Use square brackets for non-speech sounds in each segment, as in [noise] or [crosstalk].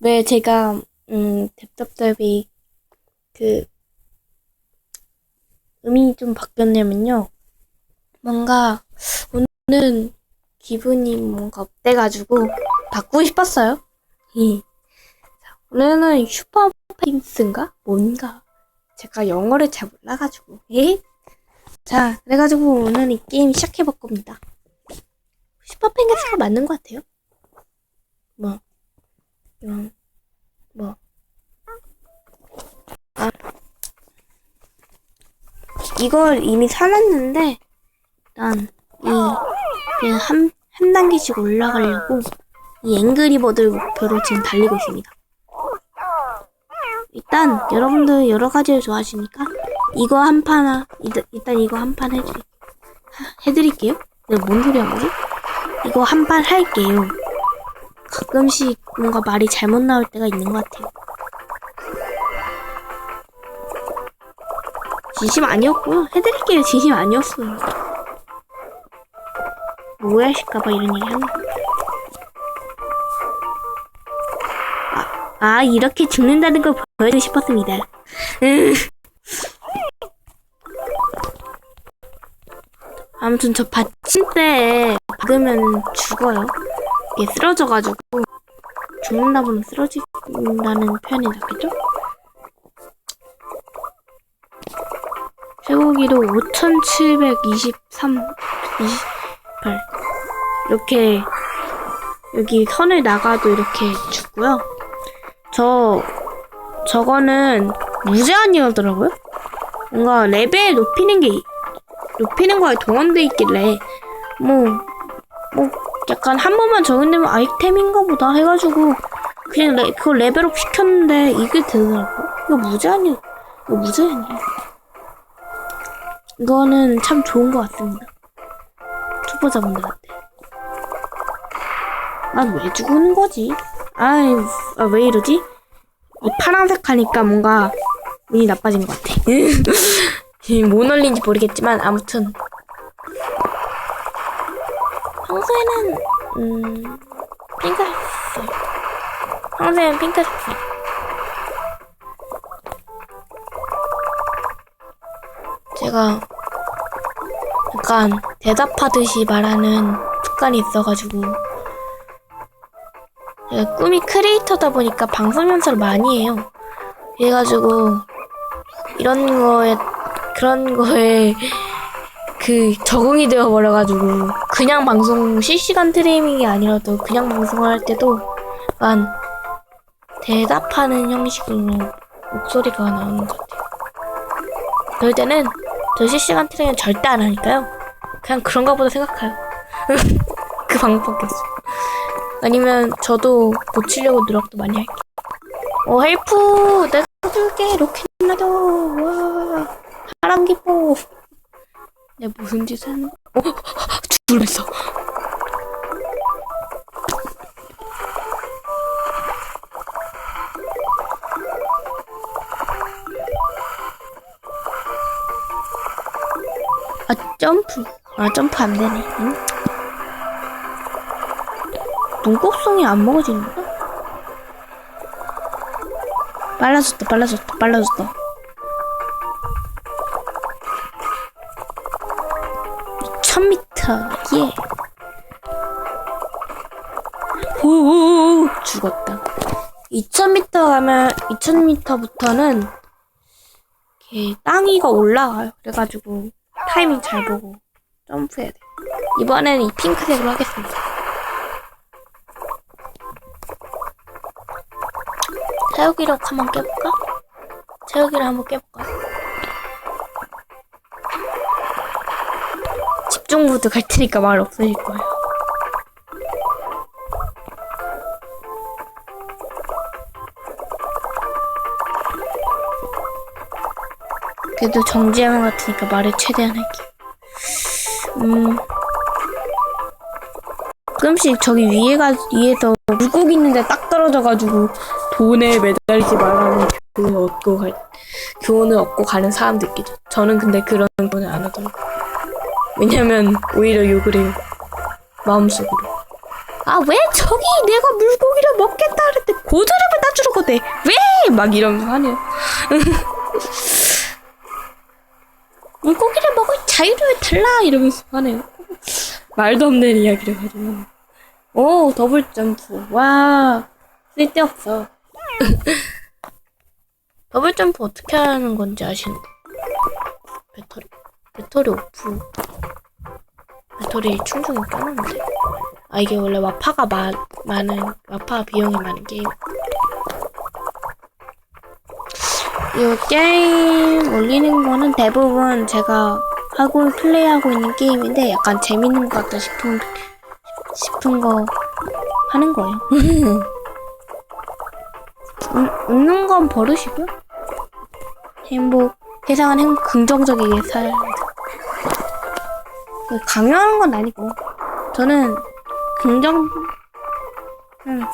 왜 제가 음 뎁답답이 그 음이 좀 바뀌었냐면요. 뭔가 오늘은 기분이 뭔가 업돼가지고 바꾸고 싶었어요. 예. 자, 오늘은 슈퍼페인스인가 뭔가 제가 영어를 잘 몰라가지고 예. 자 그래가지고 오늘 이 게임 시작해 볼 겁니다. 슈퍼페인스가 맞는 것 같아요. 뭐 이런 뭐 아. 이걸 이미 사놨는데 일단 이 그냥 한, 한 단계씩 올라가려고 이 앵그리버드를 목표로 지금 달리고 있습니다. 일단 여러분들 여러 가지를 좋아하시니까 이거 한 판, 일단, 일단 이거 한 판 해드릴, 해드릴게요. 내가 뭔 소리 한 거지? 이거 한 판 할게요. 가끔씩 뭔가 말이 잘못 나올 때가 있는 것 같아요. 진심 아니었고요. 해드릴게요. 진심 아니었어요. 뭐 오해하실까봐 이런 얘기 하는 거예요. 아, 아, 이렇게 죽는다는 걸 보여주고 싶었습니다. 음. [laughs] 아무튼 저 받침대에 박으면 죽어요. 이게 쓰러져가지고 죽는다보다 쓰러진다는 표현이 낫겠죠? 최고기로 5,723, 28. 이렇게, 여기 선을 나가도 이렇게 죽고요. 저, 저거는 무제한이더라고요? 뭔가 레벨 높이는 게, 높이는 거에 동원돼 있길래, 뭐, 뭐, 약간 한 번만 적용되면 아이템인가 보다 해가지고, 그냥 레, 그걸 레벨업 시켰는데, 이게 되더라고요. 이거 무제한이, 이거 무제한이에요. 이거는 참 좋은 것 같습니다. 초보자분들한테. 난왜 죽는 거지? 아이, 아, 왜 이러지? 이 파란색 하니까 뭔가 운이 나빠진 것 같아. [laughs] 뭐 놀린지 모르겠지만, 아무튼. 평소에는, 음, 핑크색. 평소에는 핑크색. 제가 약간 대답하듯이 말하는 습관이 있어가지고 제가 꿈이 크리에이터다 보니까 방송 연설을 많이 해요. 그래가지고 이런 거에 그런 거에 그 적응이 되어 버려가지고 그냥 방송 실시간 트레이밍이 아니라도 그냥 방송을 할 때도 약간 대답하는 형식으로 목소리가 나오는 것 같아요. 그럴 때는 저 실시간 트레이닝 절대 안 하니까요. 그냥 그런가 보다 생각해요. [laughs] 그 방법밖에 없어요. 아니면 저도 고치려고 노력도 많이 할게요. 어, 헬프! 내가 줄게! 로켓 나도! 와! 사람 기뻐! 내가 무슨 짓을 하는 거야? 어? 죽을 뻔했어. 아, 점프. 아, 점프 안 되네. 응? 눈곱송이 안 먹어지는가? 빨라졌다, 빨라졌다, 빨라졌다. 죽었다. 2000m 가면, 2000m부터는, 이렇게 땅 위가 올라가요. 그래가지고, 타이밍 잘 보고, 점프해야 돼. 이번에는 이 핑크색으로 하겠습니다. 채우기력 한번 깨볼까? 채우기를 한번 깨볼까? 집중 모드 갈 테니까 말 없어질 거예요. 그래도 정지하는 것 같으니까 말을 최대한 할게. 음. 가끔씩 저기 위에가, 위에서 물고기 있는데 딱 떨어져가지고 돈에 매달리지 말라는 교훈을 얻고 갈, 교훈을 얻고 가는 사람도 있겠죠. 저는 근데 그런 교훈을 안 하더라고요. 왜냐면 오히려 욕을 해요. 마음속으로. 아 왜 저기 내가 물고기를 먹겠다 그랬대 고드름을 따주는 건데 왜막 이러면서 하네요 [laughs] 물고기를 먹을 자유를 달라 이러면서 하네요. 말도 없는 이야기를 가지고. 오 더블 점프. 와 쓸데없어. [laughs] 더블 점프 어떻게 하는 건지 아시는 분 배터리 배터리 5% 배터리 충전이 까는데? 아 이게 원래 와파가 마, 많은 와파 비용이 많은 게임. 이 게임 올리는 거는 대부분 제가 하고 플레이하고 있는 게임인데 약간 재밌는 것 같다 싶은 싶은 거 하는 거예요. 웃, 웃는 건 버릇이고요. 행복 세상은 행복 긍정적이게 돼. 그 강요하는 건 아니고 저는 긍정 음,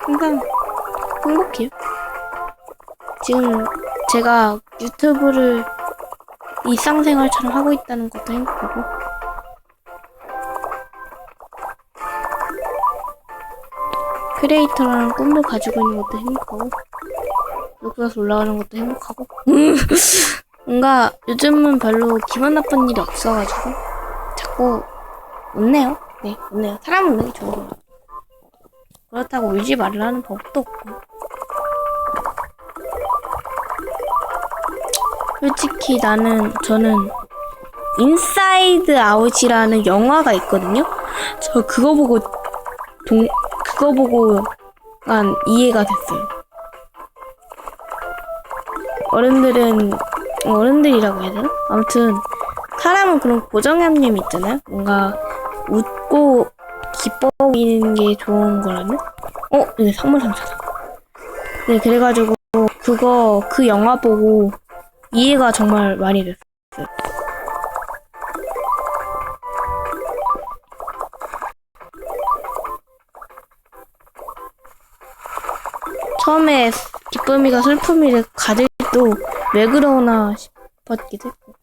항상 행복해요. 지금 제가 유튜브를 일상생활처럼 하고 있다는 것도 행복하고 크리에이터라는 꿈을 가지고 있는 것도 행복하고 높아서 올라가는 것도 행복하고 [laughs] 뭔가 요즘은 별로 기분 나쁜 일이 없어가지고 자꾸 웃네요. 네, 웃네요. 사람 웃는 게 좋은 거예요. 그렇다고 울지 말라는 법도 없고 솔직히 나는 저는 인사이드 아웃이라는 영화가 있거든요. 저 그거 보고 동 그거 보고 약간 이해가 됐어요. 어른들은 어른들이라고 해야 되나? 아무튼 사람은 그런 고정관념이 있잖아요. 뭔가 웃고 기뻐 보이는 게 좋은 거라면? 어, 이게 선물 상자다. 네, 그래가지고 그거 그 영화 보고 이해가 정말 많이 됐어요. 처음에 기쁨이가 슬픔이를 가질 때도 왜 그러나 싶었기도 했고.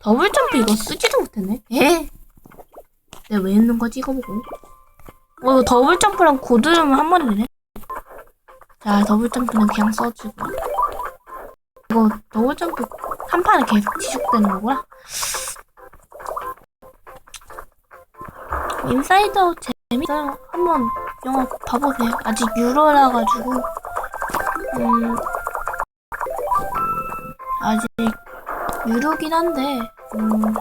더블 점프 이거 쓰지도 못했네. 에? 내가 왜 했는 거지 이거 보고. 어 더블 점프랑 고드름을 한 번에 되네. 자, 더블 점프는 그냥 써주고. 이거 더블 점프 한 판에 계속 지속되는 거구나. 인사이드 아웃 재밌어요. 한번 영화 봐보세요. 아직 유로라 가지고 음 아직 유료긴 한데 음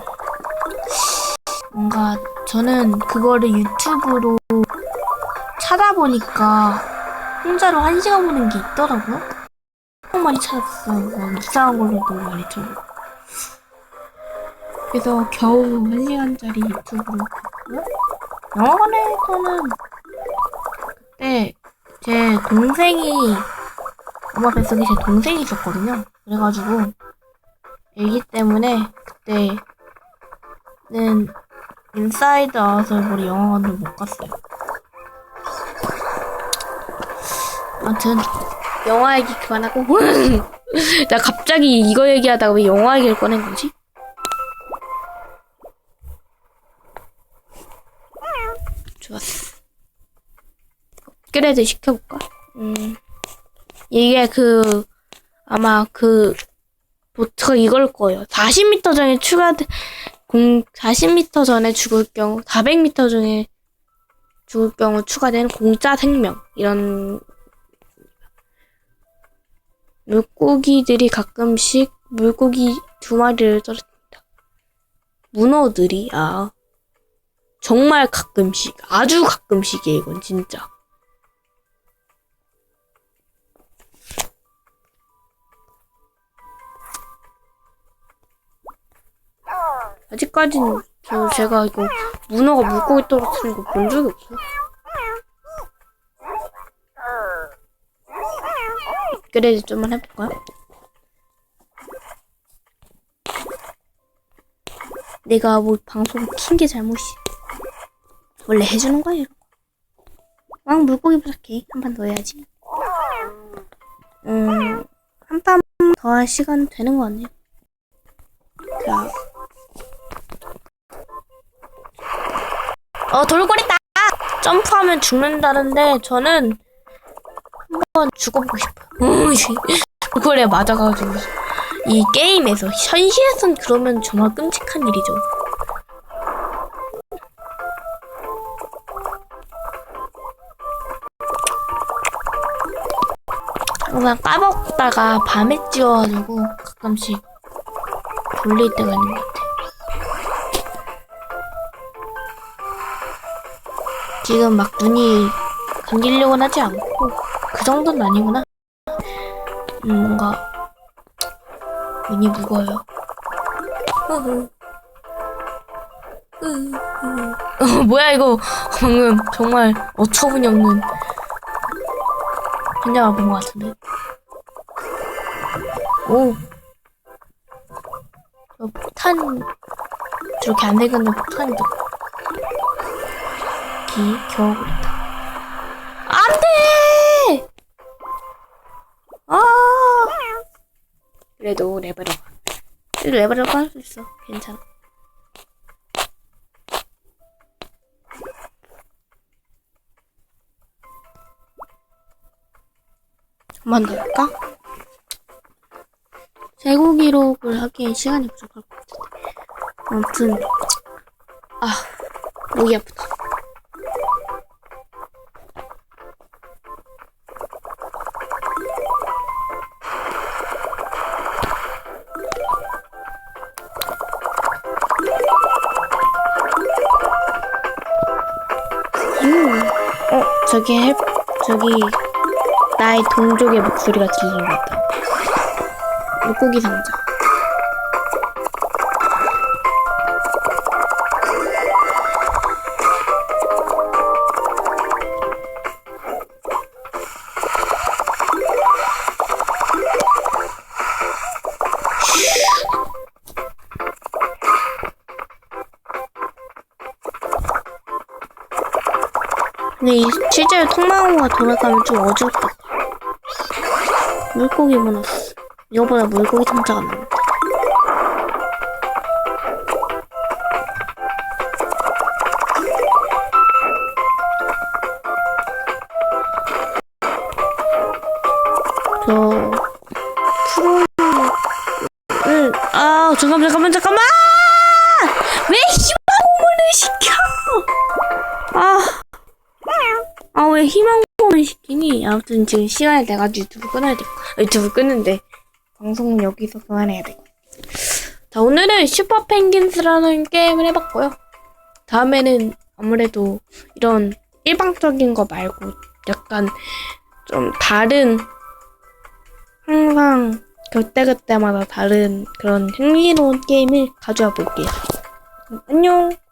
뭔가 저는 그거를 유튜브로 찾아보니까 혼자로 한 시간 보는 게 있더라고요. 너무 많이 찾았어요. 막 이상한 걸로도 많이 찾고. 그래서 겨우 한 시간짜리 유튜브를 봤고요. 영화관에서는 그때 제 동생이 엄마 뱃속에 제 동생이 있었거든요. 그래가지고 애기 때문에 그때는 인사이드 아웃을 보러 영화관을 못 갔어요. 아무튼 영화 얘기 그만하고 [laughs] 나 갑자기 이거 얘기하다가 왜 영화 얘기를 꺼낸 거지? 좋았어. 업그레이드 시켜볼까? 음 이게 그 아마 그 보트가 이걸 거예요. 40m 전에 추가돼 공 40m 전에 죽을 경우 400m 중에 죽을 경우 추가되는 공짜 생명 이런 물고기들이 가끔씩 물고기 두 마리를 떨어뜨린다. 문어들이 아 정말 가끔씩 아주 가끔씩이에요 이건 진짜. 아직까지는 저 제가 이거 문어가 물고기 떨어뜨리는 거 본 적이 없어요. 그래도 좀만 해볼까요? 내가 뭐 방송 킨 게 잘못이 원래 해주는 거예요. 왕 물고기 부탁해 한 판 더 해야지. 음, 한 판 더 할 시간 되는 거 같네요. 자, 어 돌고래다 점프하면 죽는다는데 저는 죽어보고 싶어요. 음, 돌고래 맞아가지고. 이 게임에서 현실에선 그러면 정말 끔찍한 일이죠. 그냥 까먹다가 밤에 찌워가지고 가끔씩 졸릴 때가 있는 것 같아. 지금 막 눈이 감기려고는 하지 않고 그 정도는 아니구나. 음, 뭔가 눈이 무거워요. 흐흐. 어, 뭐야 이거 방금 정말 어처구니 없는 현장을 본것 같은데. 오. 저 폭탄 저렇게 안 되겠는 폭탄이다. 기 겨우 그랬다. 안돼. 그래도 레벨업. 레벨업 할 수 있어. 괜찮아. 한번 더 할까? 재고 기록을 하기엔 시간이 부족할 것 같은데. 아무튼, 아, 목이 아프다. 저기 헬, 저기, 나의 동족의 목소리가 들리는 것 같다. 물고기 상자. 근데 이 실제로 통나무가 돌아가면 좀 어지럽다. 물고기 보너스. 이거보다 물고기 상자가 나온다. 저 프로를 아 잠깐만 잠깐만 잠깐만 아무튼 지금 시간이 돼가지고 유튜브 끊어야 돼 유튜브 끊는데 방송은 여기서 그만해야 돼. 자, 오늘은 슈퍼 펭귄스라는 게임을 해봤고요. 다음에는 아무래도 이런 일방적인 거 말고 약간 좀 다른 항상 그때그때마다 다른 그런 흥미로운 게임을 가져와 볼게요. 안녕!